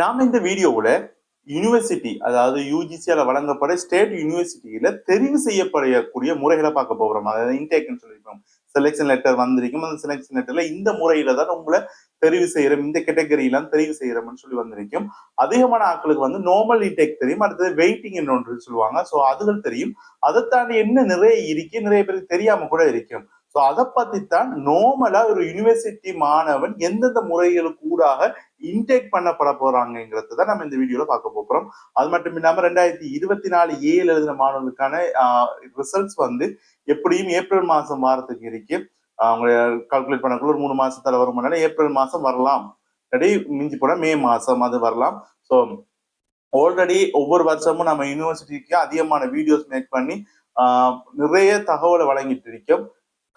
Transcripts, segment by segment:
நாம இந்த வீடியோவில் யூனிவர்சிட்டி அதாவது யூஜிசியால வழங்கப்பட ஸ்டேட் யூனிவர்சிட்டியில தெரிவு செய்யப்படக்கூடிய முறைகளை பார்க்க போகிறோம் அதாவது இன்டேக்னு சொல்லியிருக்கோம். செலெக்ஷன் லெட்டர் வந்திருக்கும். அந்த செலெக்ஷன் லெட்டர்ல இந்த முறையில தான் உங்களை தெரிவு செய்யறோம். இந்த கேட்டகரியெல்லாம் தெரிவு செய்யறோம்னு சொல்லி வந்திருக்கும். அதிகமான ஆட்களுக்கு வந்து நார்மல் இன்டேக் தெரியும். அடுத்தது வெயிட்டிங் ஒன்று சொல்லுவாங்க. ஸோ அதுகள் தெரியும். அதை தாண்டி என்ன நிறைய இருக்கு? நிறைய பேருக்கு தெரியாம கூட இருக்கும். ஸோ அதை பத்தி தான் நார்மலா ஒரு யூனிவர்சிட்டி மாணவன் எந்தெந்த முறைகளுக்கு ஊடாக இன்டேக் பண்ணப்பட போறாங்கிறத தான் நம்ம இந்த வீடியோல பார்க்க போறோம். அது மட்டும் இல்லாம ரெண்டாயிரத்தி இருபத்தி நாலு ஏழு எழுதின மாணவர்களுக்கான ரிசல்ட்ஸ் வந்து எப்படியும் ஏப்ரல் மாசம் வாரத்துக்கு இருக்கு. அவங்க கால்குலேட் பண்ணக்குள்ள ஒரு மூணு மாசத்துல வருமானால ஏப்ரல் மாசம் வரலாம். இல்லாட்டி மிஞ்சி போனா மே மாசம் அது வரலாம். ஸோ ஆல்ரெடி ஒவ்வொரு வருஷமும் நம்ம யூனிவர்சிட்டிக்கு அதிகமான வீடியோஸ் மேக் பண்ணி ஆஹ் நிறைய தகவலை வழங்கிட்டு இருக்கோம்.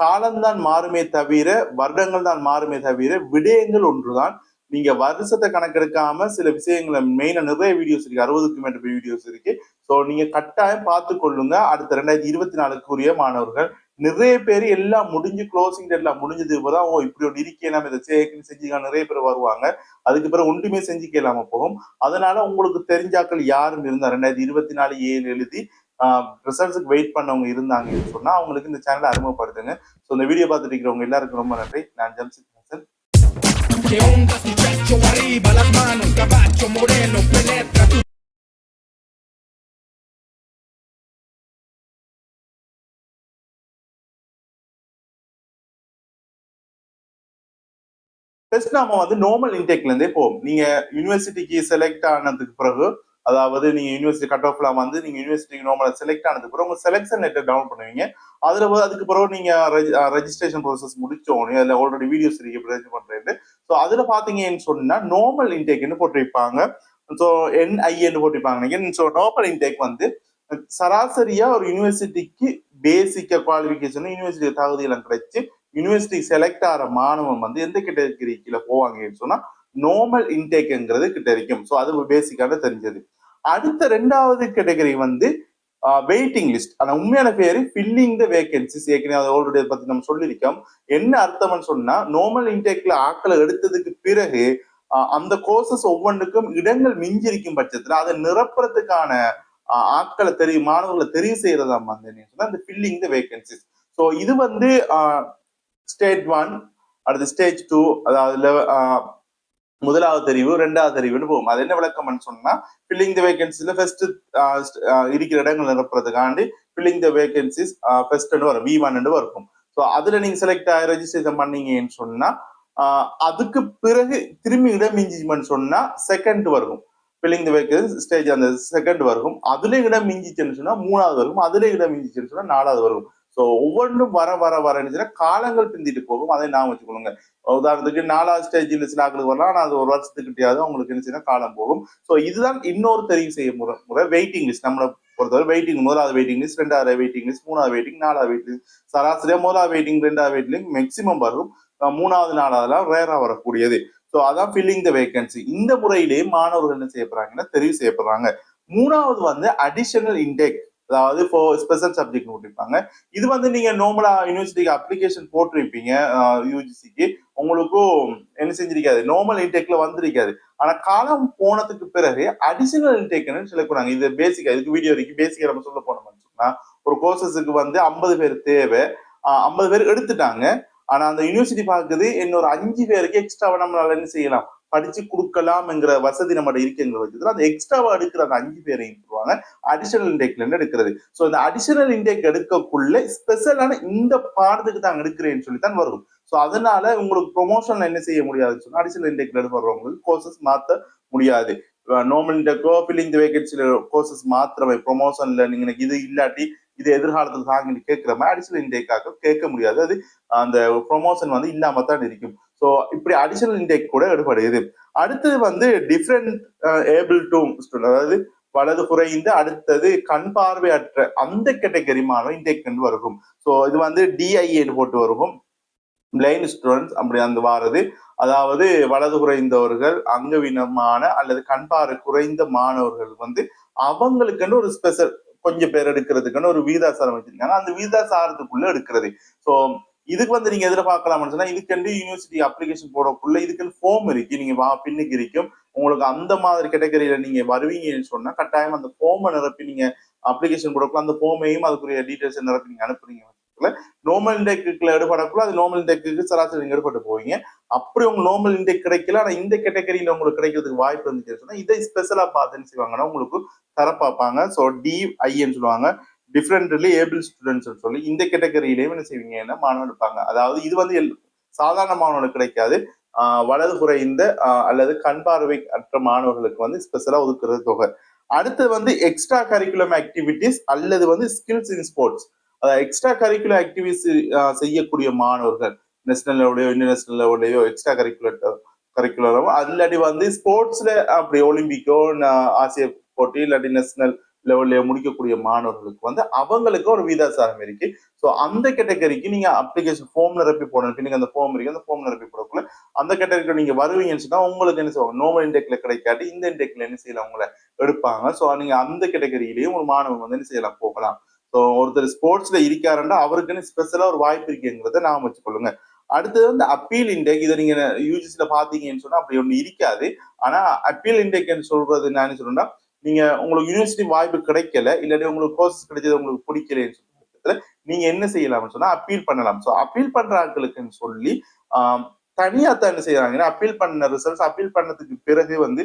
காலம்தான் மாறுமே தவிர வருடங்கள் தான் மாறுமே தவிர விடயங்கள் ஒன்றுதான். நீங்க வருஷத்தை கணக்கெடுக்காம சில விஷயங்களை மெயினா நிறைய வீடியோஸ் இருக்கு. அறுபதுக்கும் மேற்பட்ட வீடியோஸ் இருக்கு. ஸோ நீங்க கட்டாயம் பார்த்து கொள்ளுங்க. அடுத்த ரெண்டாயிரத்தி இருபத்தி நாலுக்குரிய மாணவர்கள். நிறைய பேர் எல்லாம் முடிஞ்சு க்ளோசிங் டேட்லாம் முடிஞ்சது. இப்போதான் ஓ இப்படி ஒன்று இருக்கே நம்ம இதை சேர்க்கணும் செஞ்சுக்கலாம் நிறைய பேர் வருவாங்க. அதுக்கு பிறகு ஒன்றுமே செஞ்சுக்கலாம போகும். அதனால உங்களுக்கு தெரிஞ்சாக்கள் யாரும் இருந்தால் ரெண்டாயிரத்தி இருபத்தி நாலு ஏழு எழுதி ரிசல்ட்ஸுக்கு வெயிட் பண்ணவங்க இருந்தாங்கன்னு சொன்னா அவங்களுக்கு இந்த சேனலை அறிமுகப்படுத்துங்க. ஸோ இந்த வீடியோ பார்த்துட்டு இருக்கிறவங்க எல்லாருக்கும் ரொம்ப நன்றி. நான் ஜம்சித் ஹசன். ஃபர்ஸ்ட் நாம வந்து நார்மல் இன்டேக்ல இருந்தே போவோம். நீங்க யூனிவர்சிட்டிக்கு செலக்ட் ஆனதுக்கு பிறகு அதாவது நீங்க யூனிவர்சிட்டி கட் ஆஃப்ல வந்து நீங்க யூனிவர்சிட்டிக்கு நார்மல் செலக்ட் ஆனதுக்கு பிறகு உங்க செலக்ஷன் லெட்டர் டவுன் பண்ணுவீங்க. அதுல அதுக்கு பிறகு நீங்க ரெஜிஸ்ட்ரேஷன் ப்ரோசஸ் முடிச்சோடனே அதுல ஆல்ரெடி வீடியோஸ் இருக்கு ரெஜி பண்றேன் ஸோ அதுல பாத்தீங்கன்னு சொன்னா நார்மல் இன்டேக்னு போட்டிருப்பாங்க. ஸோ என்ஐஏன்னு போட்டிருப்பாங்க. ஸோ நார்மல் இன்டேக் வந்து சராசரியா ஒரு யூனிவர்சிட்டிக்கு பேசிக்க குவாலிஃபிகேஷன் யூனிவர்சிட்டி தகுதியெல்லாம் கிடைச்சு யூனிவர்சிட்டி செலக்ட் ஆகிற மாணவன் வந்து எந்த கேட்டகரி கீழே போவாங்கன்னு சொன்னா நார்மல் இன்டேக்ங்கிறது கிட்ட இருக்கும் ஸோ அது பேசிக்கான தெரிஞ்சது. அடுத்த ரெண்டாவது கேட்டகரி வந்து வெயிட்டிங் லிஸ்ட் அந்த உண்மையான பேரு ஃபில்லிங் த வேகன்சிஸ் ஏற்கனவே அதை ஆல்ரெடி பத்தி நம்ம சொல்லியிருக்கோம். என்ன அர்த்தம்னு சொன்னா நார்மல் இன்டேக்ல ஆட்களை எடுத்ததுக்கு பிறகு அந்த கோர்சஸ் ஒவ்வொன்றுக்கும் இடங்கள் மிஞ்சிருக்கும் பட்சத்துல அதை நிரப்புறதுக்கான ஆட்களை தெரியும் மாணவர்களை தெரிவு செய்யறதா வந்து சொன்னா ஃபில்லிங் த வேகன்சிஸ் ஸோ இது வந்து ஸ்டேட் ஒன் அடுத்து ஸ்டேஜ் டூ அதாவது முதலாவது தெரிவு ரெண்டாவது தெரிவுன்னு போகும். அது என்ன விளக்கம்னு சொன்னா ஃபில்லிங் த வேகன்சில ஃபர்ஸ்ட் இருக்கிற இடங்கள் நிரப்புறதுக்காண்டி ஃபில்லிங் த வேகன்சிஸ் ஃபர்ஸ்ட்னு வரும். வி ஒன் இருக்கும் ஸோ அதுல நீங்க செலக்ட் ஆகி ரெஜிஸ்ட்ரேஷன் பண்ணீங்கன்னு சொன்னா uh, அதுக்கு பிறகு திரும்பி இடம் மிஞ்சிச்சுமென்னு சொன்னா செகண்ட் வரும். ஃபில்லிங் த வேகன்சி ஸ்டேஜ் அந்த செகண்ட் வரும். அதுல இடம் மிஞ்சிச்சுன்னு சொன்னா மூணாவது வரும். அதுல இடம் மிஞ்சிச்சுன்னு சொன்னா நாலாவது வரும். ஸோ ஒவ்வொன்றும் வர வர வர என்ன காலங்கள் பிந்திட்டு போகும். அதை நான் வச்சுக்கணுங்க உதாரணத்துக்கு நாலாவது ஸ்டேஜில் சில ஆக்களுக்கு வரலாம். ஆனால் அது ஒரு வருஷத்துக்கிட்டையாவது அவங்களுக்கு என்ன செய்யணும்? காலம் போகும். ஸோ இதுதான் இன்னொரு தெரிவு செய்ய முறை முறை. வெயிட்டிங் லிஸ்ட் நம்மளை பொறுத்தவரை வெயிட்டிங் முதலாவது வெயிட்டிங் லிஸ்ட் ரெண்டாவது வெயிட்டிங் லிஸ்ட் மூணாவது வெயிட்டிங் நாலாவது வெயிட்டிங் சராசரியா முதலாவது வெயிட்டிங் ரெண்டாவது வெயிட்டிங் மேக்சிமம் வரும். மூணாவது நாலாவதுலாம் ரேராக வரக்கூடியது. ஸோ அதான் ஃபில்லிங் த வேகன்சி இந்த முறையிலேயே மாணவர்கள் என்ன செய்யப்படுறாங்கன்னா தெரிவு செய்யப்படுறாங்க மூணாவது வந்து அடிஷனல் இன்டேக் அதாவது ஃபோ ஸ்பெஷல் சப்ஜெக்ட் கொடுத்துருப்பாங்க இது வந்து நீங்க நார்மலா யூனிவர்சிட்டிக்கு அப்ளிகேஷன் போட்டிருப்பீங்க யூஜிசிக்கு உங்களுக்கும் என்ன செஞ்சிருக்காது. நார்மல் இன்டேக்ல வந்திருக்காது. ஆனா காலம் போனதுக்கு பிறகு அடிஷனல் இன்டேக்னு சொல்லக்கூடாங்க இது பேசிக்கா இதுக்கு வீடியோ வரைக்கும் பேசிக்கா நம்ம சொல்ல போனோம்னு சொன்னா ஒரு கோர்சஸுக்கு வந்து ஐம்பது பேர் தேவை. ஐம்பது பேர் எடுத்துட்டாங்க. ஆனா அந்த யூனிவர்சிட்டி பார்க்குது இன்னொரு அஞ்சு பேருக்கு எக்ஸ்ட்ரா நம்மளால என்ன செய்யலாம்? படிச்சு கொடுக்கலாம்ங்கிற வசதி நம்ம இருக்குங்கிற பட்சத்தில் அந்த எக்ஸ்ட்ராவா எடுக்கிற அந்த அஞ்சு பேரையும் சொல்லுவாங்க அடிஷனல் இன்டேக்ல எடுக்கிறது. ஸோ இந்த அடிஷனல் இன்டேக் எடுக்கக்குள்ள ஸ்பெஷலான இந்த பாடத்துக்கு தான் எடுக்கிறேன்னு சொல்லி தான் வரும். ஸோ அதனால உங்களுக்கு ப்ரொமோஷன்ல என்ன செய்ய முடியாதுன்னு சொன்னா அடிஷனல் இன்டேக்ல எடுத்து வர்றவங்களுக்கு கோர்சஸ் மாற்ற முடியாது. நார்மல் இன்டேக்கோ ஃபில்லிங் த வேகன்சில கோர்சஸ் மாத்திரமே ப்ரொமோஷன்ல நீங்க இது இல்லாட்டி இது எதிர்காலத்தில் தாங்கி கேட்கிற மாதிரி அடிஷனல் இன்டேக்காக கேட்க முடியாது. அது அந்த ப்ரொமோஷன் வந்து இல்லாம தான் இருக்கும். ஸோ இப்படி அடிஷனல் இன்டேக் கூட எடுபடுது அடுத்தது வந்து டிஃப்ரெண்ட் ஏபிள் டு அதாவது வலது குறைந்து அடுத்தது கண் பார்வையற்ற அந்த கேட்டகரி மாணவன் இன்டேக் கொண்டு வரும் ஸோ இது வந்து டிஐஏன்னு போட்டு வரும் பிளைண்ட் ஸ்டூடெண்ட்ஸ் அப்படி அந்த வாரது. அதாவது வலது குறைந்தவர்கள் அங்கவீனமான அல்லது கண் பார்வை குறைந்த மாணவர்கள் வந்து அவங்களுக்குன்னு ஒரு ஸ்பெஷல் கொஞ்சம் பேர் எடுக்கிறதுக்குன்னு ஒரு வீதாசாரம் வச்சிருக்காங்க. அந்த வீதாசாரத்துக்குள்ள எடுக்கிறது. ஸோ இதுக்கு வந்து நீங்க எதிர்பார்க்கலாம்னு சொன்னா இதுக்கு யூனிவர்சிட்டி அப்ளிகேஷன் போடக்குள்ள இதுக்கு ஃபார்ம் இருக்கு. நீங்க வா பின்னுக்கு இருக்கும் உங்களுக்கு அந்த மாதிரி கேட்டகரியில நீங்க வருவீங்கன்னு சொன்னா கட்டாயம் அந்த ஃபார்மை நிரப்பி நீங்க அப்ளிகேஷன் போடக்குள்ள அந்த ஃபார்மையும் அதுக்குரிய டீடைல்ஸ் நிரப்பி நீங்க அனுப்புறீங்க. நோமல் இன்டெக்குல எடுபடக்குள்ள அது நோமல் இன்டெக்கு சராசரி நீங்க எடுபட்டு போவீங்க. அப்படி உங்க நோமல் இன்டெக் கிடைக்கல ஆனா இந்த கேட்டகரியில உங்களுக்கு கிடைக்கிறதுக்கு வாய்ப்பு இருந்துச்சு சொன்னா இதை ஸ்பெஷலா பார்த்துன்னு செய்வாங்கன்னா உங்களுக்கு தர பார்ப்பாங்க ஸோ டிஐன்னு சொல்லுவாங்க. டிஃப்ரெண்ட்லி ஏபிள் ஸ்டூடெண்ட்ஸ்னு சொல்லி இந்த கேட்டகரியிலேயும் என்ன செய்வீங்கன்னா மாணவன் எடுப்பாங்க அதாவது இது வந்து எல்- சாதாரண மாணவனுக்கு கிடைக்காது. வலது குறைந்த அல்லது கண் பார்வை அற்ற மாணவர்களுக்கு வந்து ஸ்பெஷலாக ஒதுக்குறது தொகை. அடுத்து வந்து எக்ஸ்ட்ரா கரிக்குலம் ஆக்டிவிட்டிஸ் அல்லது வந்து ஸ்கில்ஸ் இன் ஸ்போர்ட்ஸ் அதாவது எக்ஸ்ட்ரா கரிக்குலர் ஆக்டிவிட்டிஸ் செய்யக்கூடிய மாணவர்கள் நேஷனல் லெவலையோ இன்டர்நேஷனல் லெவலையோ எக்ஸ்ட்ரா கரிக்குலர் கரிக்குலரோ இல்லாட்டி வந்து ஸ்போர்ட்ஸ்ல அப்படி ஒலிம்பிக்கோ ஆசிய போட்டி இல்லாட்டி நேஷனல் லெவல்ல முடிக்கக்கூடிய மாணவர்களுக்கு வந்து அவங்களுக்கு ஒரு விகிதாசாரம் இருக்கு. ஸோ அந்த கேட்டகரிக்கு நீங்க அப்ளிகேஷன் ஃபார்ம் நிரப்பி போடணும். நீங்க அந்த ஃபார்ம் இருக்கு. அந்த ஃபார்ம் நிரப்பி போடக்குள்ள அந்த கேட்டகரிக்கு நீங்க வருவீங்கன்னு சொன்னா உங்களுக்கு என்ன செய்வாங்க? நோமல் இன்டெக்ல கிடைக்காது இந்த இன்டெக்ல என்ன செய்யலாம்? உங்களை எடுப்பாங்க. ஸோ நீங்க அந்த கேட்டகரியிலையும் ஒரு மாணவன் வந்து என்ன செய்யலாம்? போகலாம். ஸோ ஒருத்தர் ஸ்போர்ட்ஸ்ல இருக்காருன்னா அவருக்குன்னு ஸ்பெஷலா ஒரு வாய்ப்பு இருக்குங்கிறத நாம் வச்சுக்கொள்ளுங்க. அடுத்தது வந்து அப்பீல் இன்டெக் இதை நீங்க யூஜிசில பாத்தீங்கன்னு சொன்னா அப்படி ஒண்ணு இருக்காது. ஆனா அப்பீல் இன்டெக்னு சொல்றது என்னன்னு என்ன நீங்க உங்களுக்கு யூனிவர்சிட்டி வாய்ப்பு கிடைக்கல இல்லாட்டி உங்களுக்கு கோர்சஸ் கிடைச்சது உங்களுக்கு பிடிக்கலன்னு சொல்லி நீங்க என்ன செய்யலாம்னு சொன்னா அப்பீல் பண்ணலாம். ஸோ அப்பீல் பண்ற ஆட்களுக்குன்னு சொல்லி ஆம், தனியா தான் என்ன செய்யறாங்கன்னா அப்பீல் பண்ண ரிசல்ட்ஸ் அப்பீல் பண்ணதுக்கு பிறகு வந்து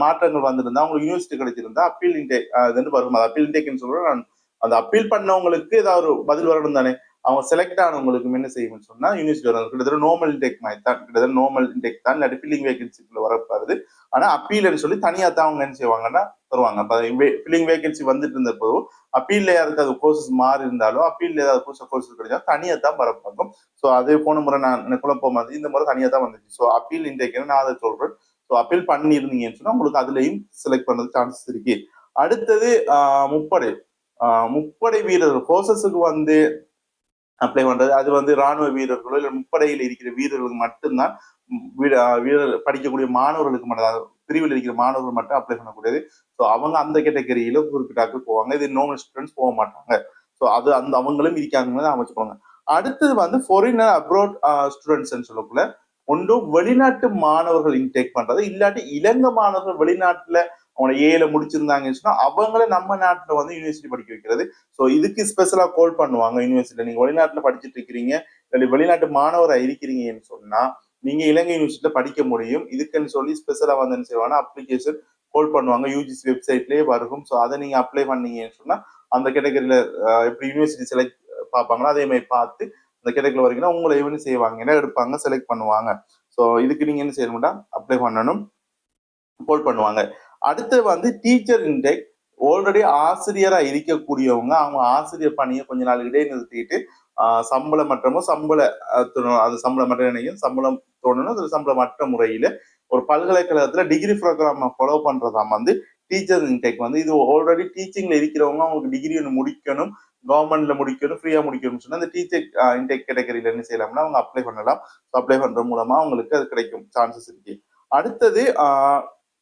மாற்றங்கள் வந்திருந்தா உங்களுக்கு யூனிவர்சிட்டி கிடைச்சிருந்தா அப்பீல் இன்டேக் இது வரும்? அது அப்பீல் இன்டேக்னு சொல்றேன் நான் அந்த அப்பீல் பண்ணவங்களுக்கு ஏதாவது ஒரு பதில் வரணும் தானே அவங்க செலக்ட் ஆனவங்களுக்கு என்ன செய்யணும்னு சொன்னா யூனிவர்சிட்டி வரணும் கிட்டத்தட்ட நோமல் இன்டெக் மாதிரி தான் கிட்டத்தட்ட நோமல் இன்டெக் தான் இல்லாட்டி ஃபில்லிங் வேகன்சிக்குள்ள வரப்பாருது. ஆனா அப்பீல்னு சொல்லி தனியா தான் அவங்க என்ன செய்வாங்கன்னா தருவாங்க அப்ப ஃபில்லிங் வேகன்சி வந்துட்டு இருந்த போதும் அப்பீல்ல யாருக்கு அது கோர்சஸ் மாறி இருந்தாலும் அப்பீல்ல ஏதாவது புதுசாக கோர்சஸ் கிடைச்சா தனியா தான் வரப்பாங்க ஸோ அதே போன முறை நான் குழப்பம் வந்து இந்த முறை தனியா தான் வந்துச்சு. ஸோ அப்பீல் இன்டெக்னு நான் அதை சொல்றேன். ஸோ அப்பீல் பண்ணியிருந்தீங்கன்னு சொன்னா உங்களுக்கு அதுலயும் செலக்ட் பண்றது சான்சஸ் இருக்கு. அடுத்தது முப்படை. முப்படை வீரர் கோர்சஸுக்கு வந்து அப்ளை பண்றது. அது வந்து ராணுவ வீரர்களோ இல்ல முப்படையில் இருக்கிற வீரர்களுக்கு மட்டும்தான் வீரர் படிக்கக்கூடிய மாணவர்களுக்கு மட்டும் பிரிவில் இருக்கிற மாணவர்கள் மட்டும் அப்ளை பண்ணக்கூடியது. ஸோ அவங்க அந்த கேட்டகரியில குறிப்பிட்டாக்கள் போவாங்க. இது நோமல் ஸ்டூடெண்ட்ஸ் போக மாட்டாங்க. ஸோ அது அந்த அவங்களும் இருக்காங்கன்னு அமைச்சுக்கோங்க. அடுத்தது வந்து ஃபாரினர் அப்ராட் ஸ்டூடெண்ட்ஸ் சொல்லக்குள்ள ஒன்றும் வெளிநாட்டு மாணவர்கள் இன்டேக் பண்றது. இல்லாட்டி இலங்கை மாணவர்கள் வெளிநாட்டுல அவங்க ஏல முடிச்சிருந்தாங்கன்னு சொன்னா அவங்கள நம்ம நாட்டுல வந்து யூனிவர்சிட்டி படிக்க வைக்கிறது. ஸோ இதுக்கு ஸ்பெஷலா கோல் பண்ணுவாங்க யூனிவர்சிட்டியில நீங்க வெளிநாட்டுல படிச்சுட்டு இருக்கிறீங்க இல்லை வெளிநாட்டு மாணவராக இருக்கிறீங்கன்னு சொன்னா நீங்க இலங்கை யூனிவர்சிட்டியில படிக்க முடியும். இதுக்குன்னு சொல்லி ஸ்பெஷலா வந்து என்ன செய்வாங்கன்னா அப்ளிகேஷன் கோல் பண்ணுவாங்க. யூஜிசி வெப்சைட்லேயே வரும். ஸோ அதை நீங்க அப்ளை பண்ணீங்கன்னு சொன்னா அந்த கேட்டகரியில எப்படி யூனிவர்சிட்டி செலக்ட் பார்ப்பாங்களோ அதே மாதிரி பார்த்து அந்த கேட்டகரியில் வரீங்கன்னா உங்களை என்ன செய்வாங்க. என்ன எடுப்பாங்க? செலக்ட் பண்ணுவாங்க. ஸோ இதுக்கு நீங்க என்ன செய்யணும்னா அப்ளை பண்ணணும். கோல் பண்ணுவாங்க. அடுத்து வந்து டீச்சர் இன்டெக் ஆல்ரெடி ஆசிரியராக இருக்கக்கூடியவங்க அவங்க ஆசிரியர் பணியை கொஞ்ச நாள் இடைநிறுத்திட்டு சம்பளம் மற்றமோ சம்பள அது சம்பளம் மற்ற நினைக்கும் சம்பளம் தோணணும் அது சம்பளம் மற்ற முறையில் ஒரு பல்கலைக்கழகத்தில் டிகிரி ப்ரோக்ராம் ஃபாலோ பண்ணுறதாம் வந்து டீச்சர் இன்டெக் வந்து இது ஆல்ரெடி டீச்சிங்ல இருக்கிறவங்க அவங்களுக்கு டிகிரி ஒன்று முடிக்கணும் கவர்மெண்ட்ல முடிக்கணும் ஃப்ரீயா முடிக்கணும்னு சொன்னா அந்த டீச்சர் இன்டெக் கேட்டகரியில என்ன செய்யலாம்னா அவங்க அப்ளை பண்ணலாம். அப்ளை பண்றது மூலமா அவங்களுக்கு அது கிடைக்கும் சான்சஸ் இருக்கு. அடுத்தது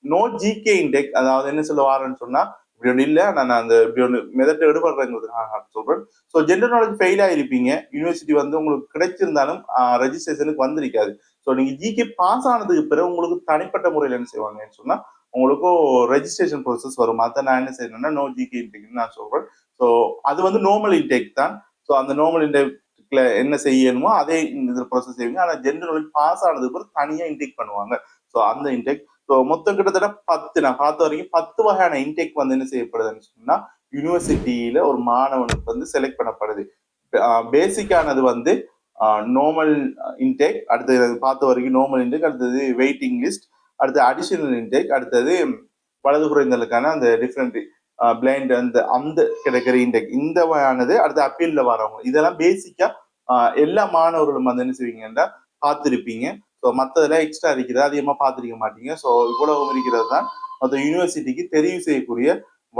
நோ ஜிகே இன்டெக் அதாவது என்ன சொல்ல வாரேன்னு சொன்னா இப்படி ஒன்று இல்லை நான் அந்த இப்படி ஒன்று மெதட் எடுபடுறேங்கிறதுக்காக சொல்றேன். ஸோ ஜென்ரல் நாலேஜ் ஃபெயில் ஆகிருப்பீங்க யூனிவர்சிட்டி வந்து உங்களுக்கு கிடைச்சிருந்தாலும் ரெஜிஸ்ட்ரேஷனுக்கு வந்திருக்காது. ஸோ நீங்கள் ஜிகே பாஸ் ஆனதுக்கு பிறகு உங்களுக்கு தனிப்பட்ட முறையில் என்ன செய்வாங்கன்னு சொன்னால் உங்களுக்கும் ரெஜிஸ்ட்ரேஷன் ப்ரோசஸ் வரும். அதை நான் என்ன செய்யணும்னா நோ ஜிகே இன்டெக்னு நான் சொல்றேன். ஸோ அது வந்து நார்மல் இன்டெக் தான். ஸோ அந்த நார்மல் இன்டெக்ல என்ன செய்யணுமோ அதே இந்த ப்ரோசஸ் செய்வீங்க. ஆனால் ஜென்ரல் நாலேஜ் பாஸ் ஆனதுக்கு பிறகு தனியாக இன்டெக் பண்ணுவாங்க. ஸோ அந்த இன்டெக் ஸோ மொத்தம் கிட்டத்தட்ட பத்து நான் பார்த்த வரைக்கும் பத்து வகையான இன்டெக் வந்து என்ன செய்யப்படுதுன்னு சொன்னா யூனிவர்சிட்டியில ஒரு மாணவனுக்கு வந்து செலக்ட் பண்ணப்படுது. பேசிக்கானது வந்து நார்மல் இன்டேக் அடுத்தது பார்த்த வரைக்கும் நார்மல் இன்டேக் அடுத்தது வெயிட்டிங் லிஸ்ட் அடுத்து அடிஷனல் இன்டேக் அடுத்தது வலது குறைந்தலுக்கான அந்த டிஃப்ரெண்ட் பிளைண்ட் அந்த அந்த கிடைக்கிற இன்டெக் இந்த வகையானது அடுத்து அப்பீல்ல வரவங்க. இதெல்லாம் பேசிக்கா எல்லா மாணவர்களும் வந்து என்ன செய்வீங்கன்னா பார்த்துருப்பீங்க. ஸோ மற்றதில் எக்ஸ்ட்ரா இருக்கிறது அதிகமாக பார்த்துருக்க மாட்டீங்க. ஸோ இவ்வளவு இருக்கிறது தான் மற்ற யூனிவர்சிட்டிக்கு தெரிவு செய்யக்கூடிய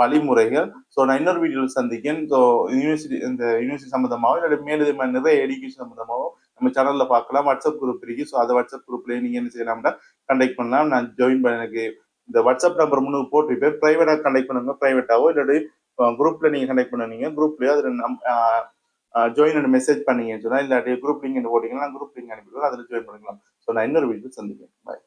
வழிமுறைகள். ஸோ நான் இன்னொரு வீடியோவில் சந்திக்கேன் ஸோ யூனிவர்சிட்டி இந்த யூனிவர்சிட்டி சம்மந்தமாகவும் இல்லை மேலதிகமாக நிறைய எடுக்கேஷன் சம்மந்தமாகவும் நம்ம சேனலில் பார்க்கலாம். வாட்ஸ்அப் குரூப் இருக்கு. ஸோ அதை வாட்ஸ்அப் குரூப்லேயே நீங்கள் என்ன செய்யலாம்னா கண்டெக்ட் பண்ணலாம். நான் ஜாயின் பண்ண எனக்கு இந்த வாட்ஸ்அப் நம்பர் முன்னு போட்டுருப்பேன். ப்ரைவேட்டாக கண்டெக்ட் பண்ணுங்க. ப்ரைவேட்டாவோ இல்லாட்டி குரூப்ல நீங்கள் கண்டெக்ட் பண்ணுவீங்க குரூப்லேயோ அதில் நம் ஜாயின் மெசேஜ் பண்ணீங்கன்னு சொன்னால் இல்லாட்டி குரூப் லிங்க் போட்டிங்கன்னா குரூப் லிங்க் அனுப்பிடுவோம் அதில் ஜாயின் பண்ணிக்கலாம். ஸோ நான் இன்னொரு வீடியோ சந்திக்கிறேன். பாய்